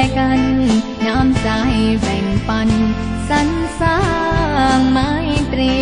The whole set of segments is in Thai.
และกัน น้ำใจแบ่งปันสรรสร้างไมตรี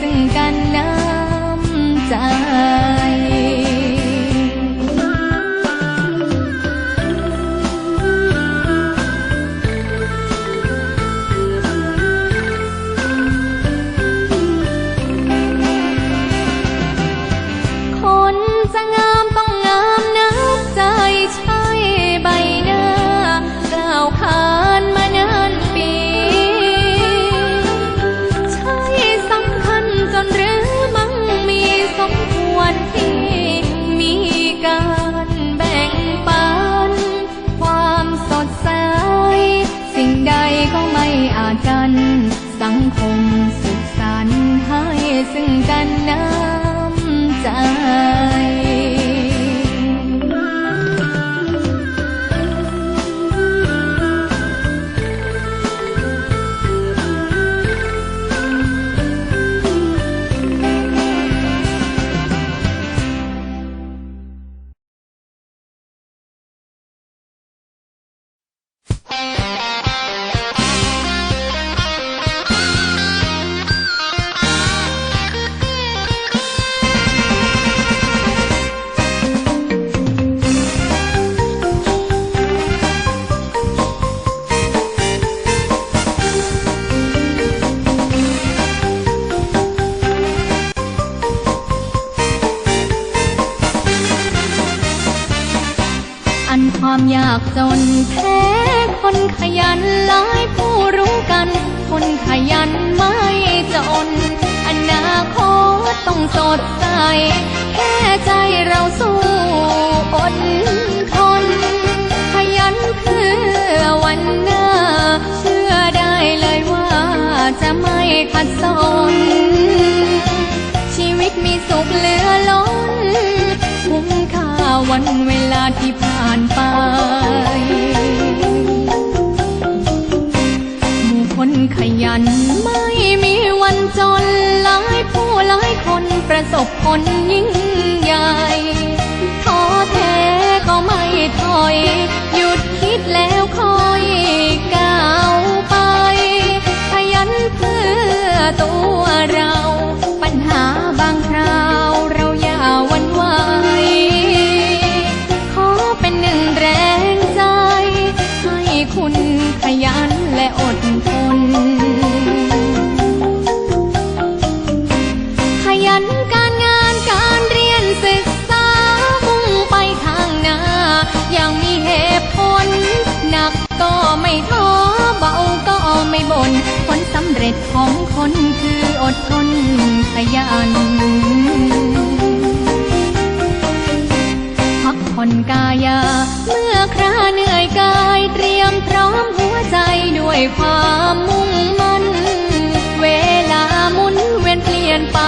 ซึ่งกันน้ำใจ ผัดสอนชีวิตมีสุขเหลือล้นคุ้มค่าวันเวลาที่ผ่านไปหมู่คนขยันไม่มีวันจนหลายผู้หลายคนประสบผลยิ่งใหญ่ท้อแท้ก็ไม่ถอย หยุดคิดแล้วคอย ตัวเรา ทนขยัน พักผ่อนกายเมื่อคราเหนื่อยกายเตรียมพร้อมหัวใจด้วยความมุ่งมั่น เวลาหมุนเวียนเปลี่ยนไป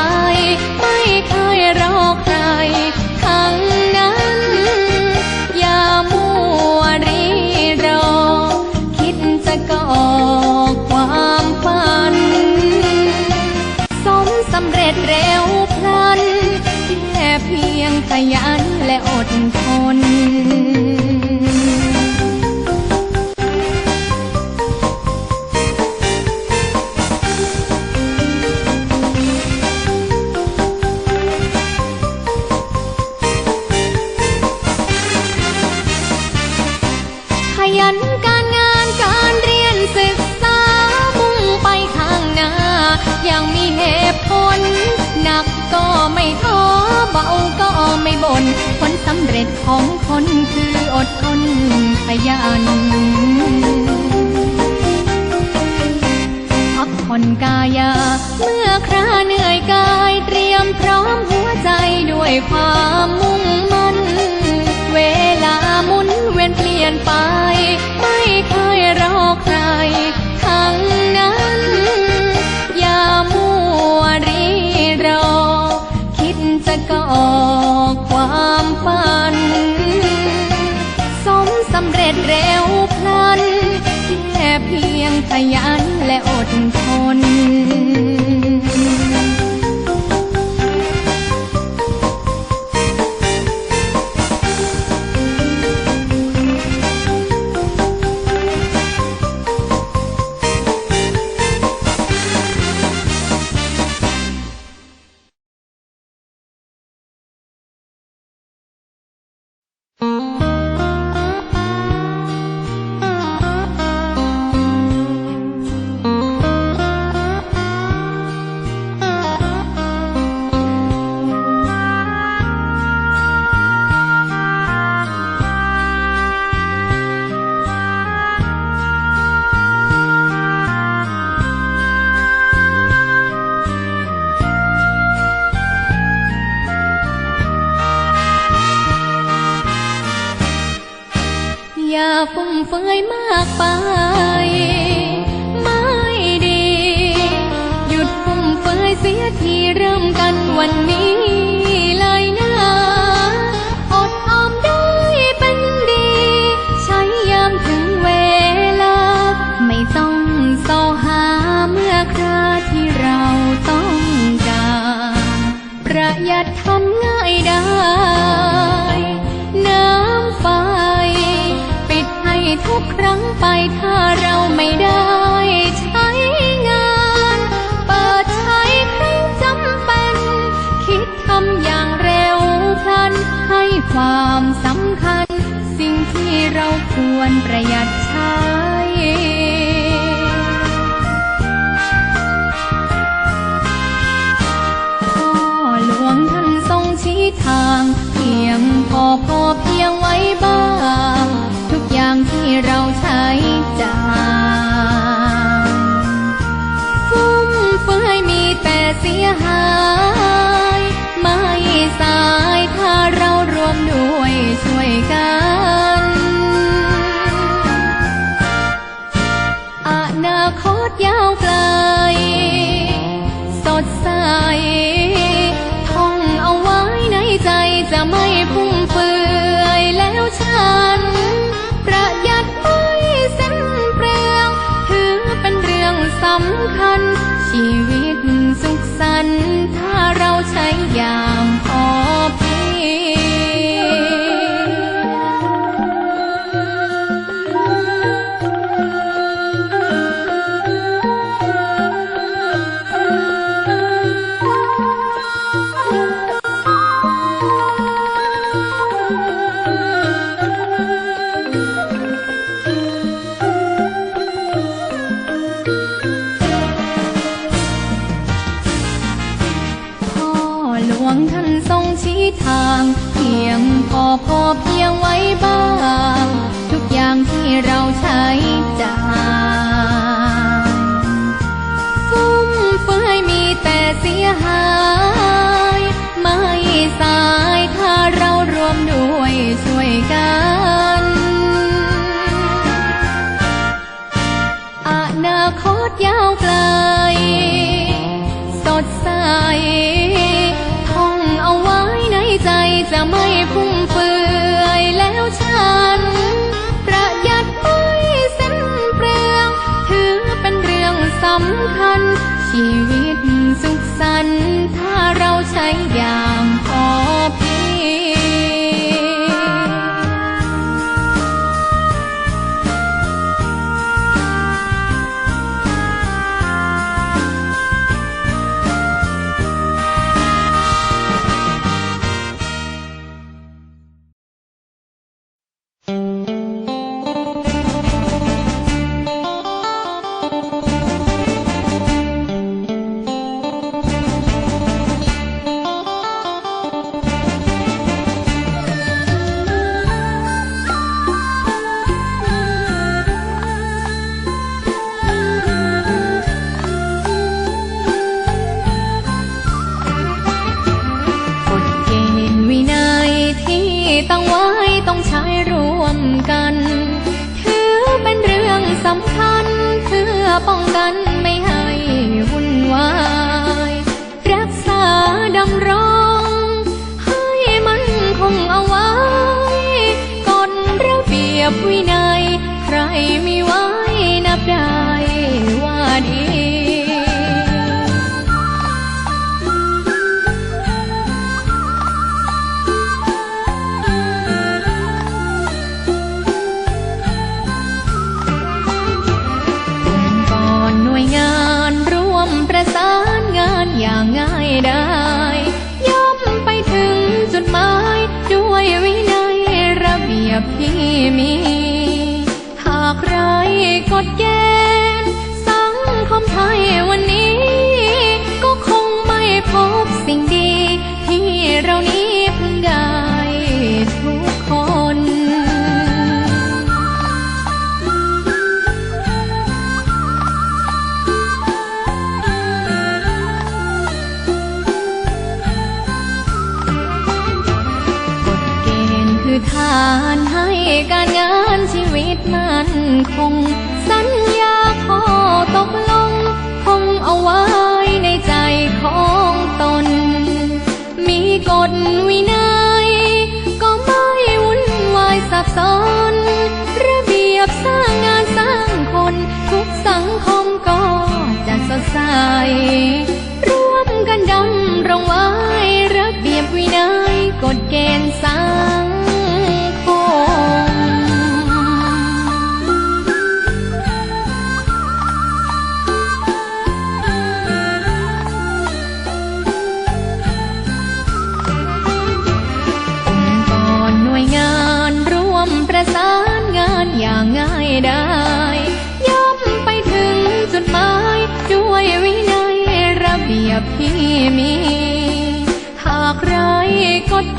ตุเร็วพลันแค่เพียงขยันและอดท เฟื่อยมากไป ไม่ดี หยุดฟุ่มเฟื่อยเสียทีเริ่มกันวันนี้ การประหยัดใช้พ่อหลวงท่านทรงชี้ทาง เพียงพอพอเพียงไว้บ้าง 放胆 ง สัญญาขอตกลง คงเอาไว้ในใจของตน มีกฎวินัย ก็ไม่วุ่นวายสับสน ระเบียบสร้างงานสร้างคน ทุกสังคมก็จะสดใส ร่วมกันดำรงไว้ระเบียบวินัยกฎเกณฑ์ rico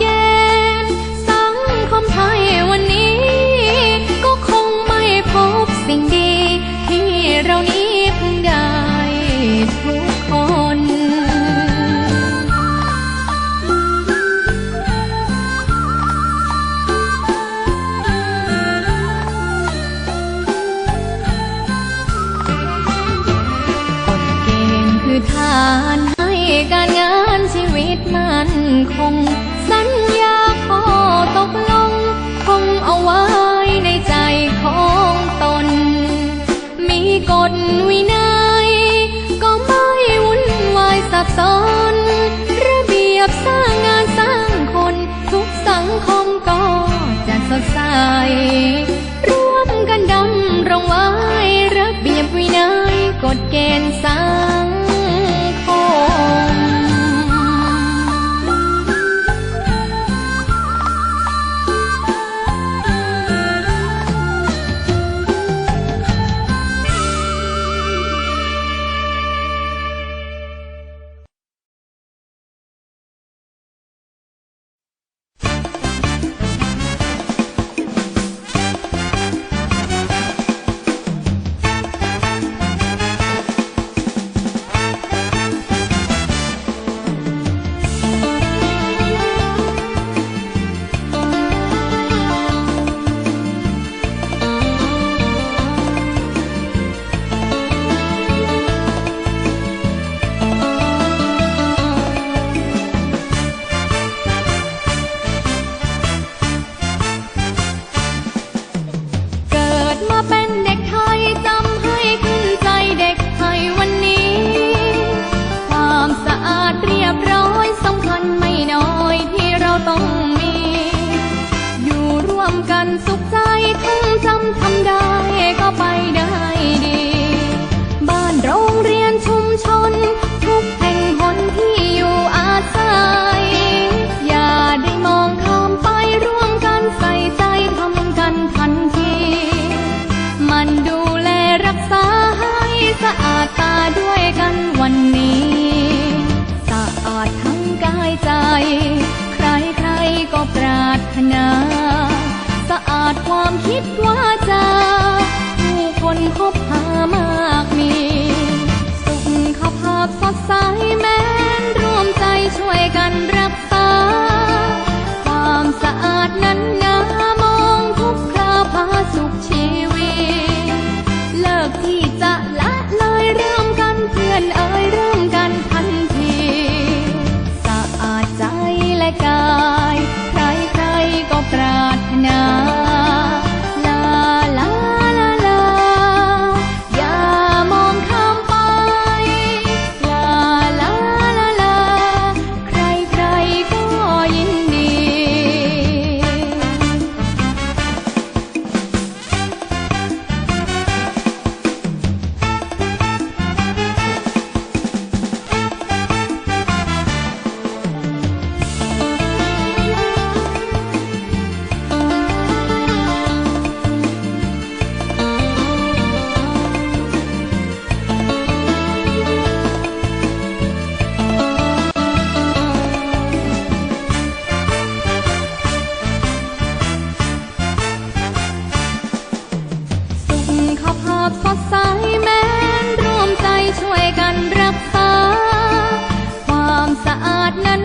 สะอาดนั้น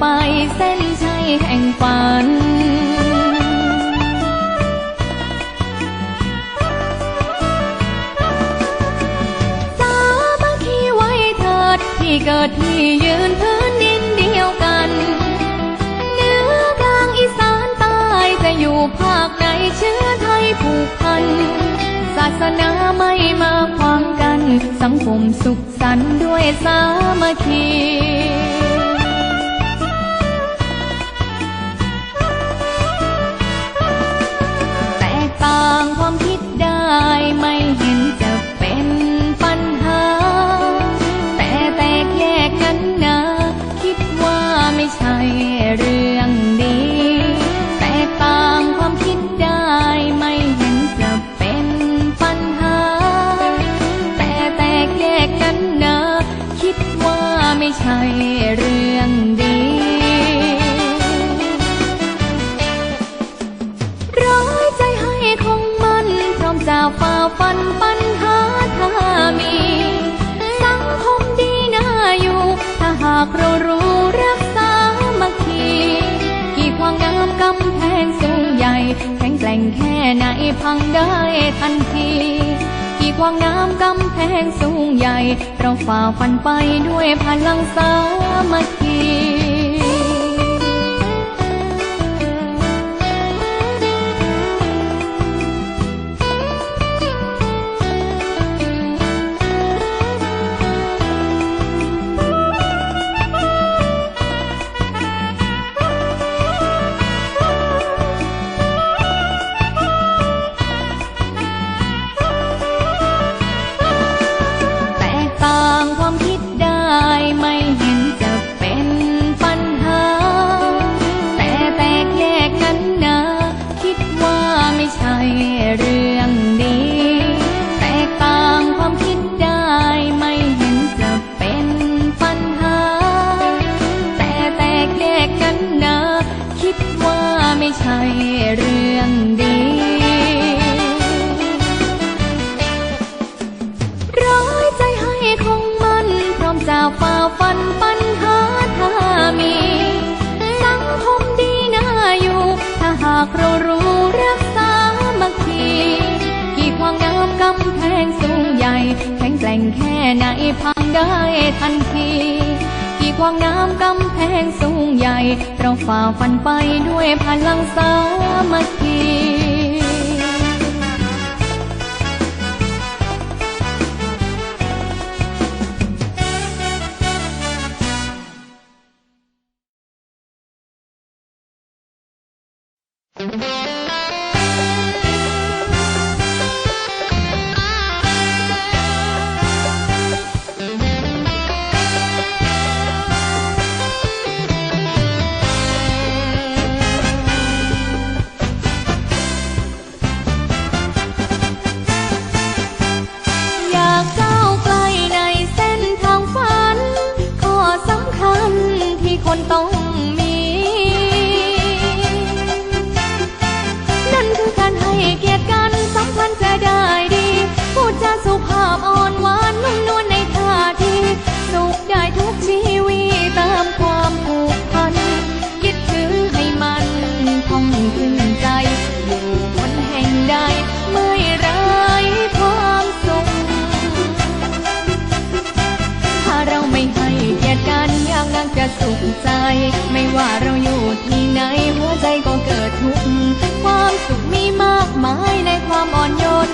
ไปเส้นชัยแห่งฝัน สามัคคีไว้เถิดที่เกิดที่ยืนพื้นดินเดียวกัน เนื้อกลางอีสานตายจะอยู่ภาคไหนเชื้อไทยผูกพัน ศาสนาไม่มาขวางกัน สังคมสุขสันต์ด้วยสามัคคี กำแพงสูงใหญ่ เราฝ่าฟันไปด้วยพลังสามัคคี ว่งงามกำแพงสูงใหญ่ เราฝ่าฟันไปด้วยพลังสามัคคี อบอ่อนหวานนุ่มนวลในท่าทีสุขได้ทุกชีวีตามความผูกพันยึดถือให้มันพองขึ้นใจ อยู่บนแห่งใดไม่ร้ายความสุขถ้าเราไม่ให้เกียรกันยากนั่งจะสุขใจ ไม่ว่าเราอยู่ที่ไหนหัวใจก็เกิดทุกข์ความสุขมีมากมายในความอ่อนโยน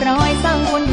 บร้อยสร้างคน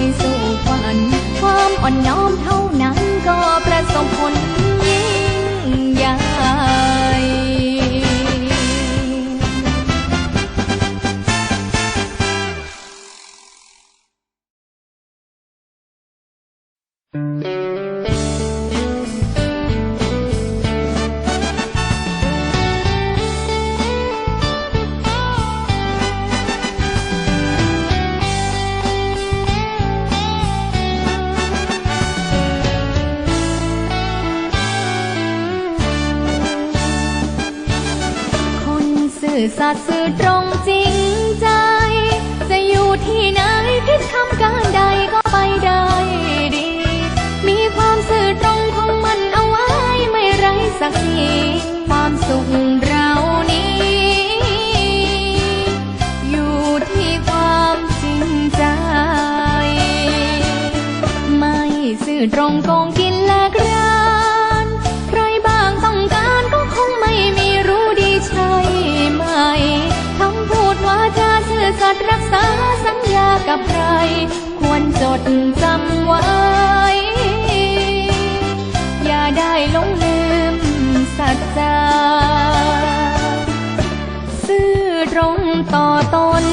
รงกกงกินแลกรานใครบางต้องการก็คงไม่มีรู้ดีใช่ไหมคำพูดว่าจะซื่อสัตย์รักษาสัญญากับใคร ควรจดจำไว้ อย่าได้หลงลืมสัจจาซื่อตรงต่อตน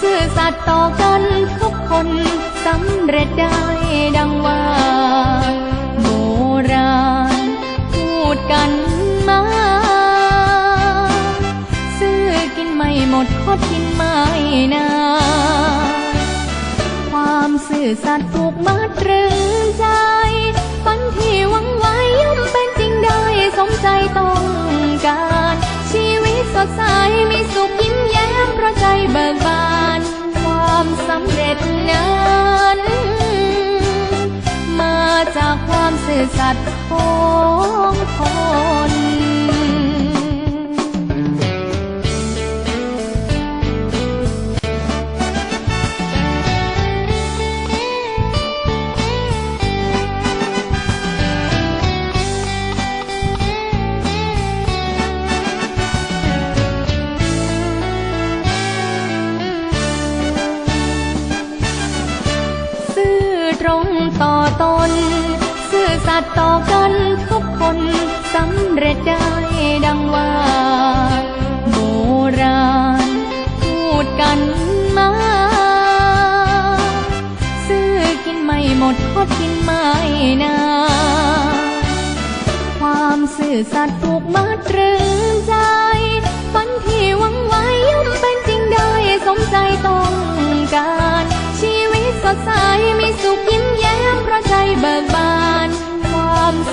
ซื่อสัตย์ต่อกันทุกคนสำเร็จได้ดังว่า ดกินไม่นานความสื่อสัตย์ผูกมัดตรึงใจฝันที่หวังไว้ย่อมเป็นจริงได้สมใจต้องการ ชีวิตสดใสมีสุขยิ้มแย้มเพราะใจเบิกบาน ความสำเร็จนั้น มาจากความสื่อสัตย์ของคน ต่อกันทุกคนสำเร็จได้ดังว่า โบราณ พูดกันมา ซื้อกินไม่หมดทอดกินไม่นานความสื่อสัตย์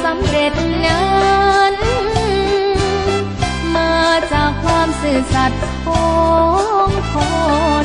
สำเร็จนั้น มาจากความสื่อสัตย์ของคน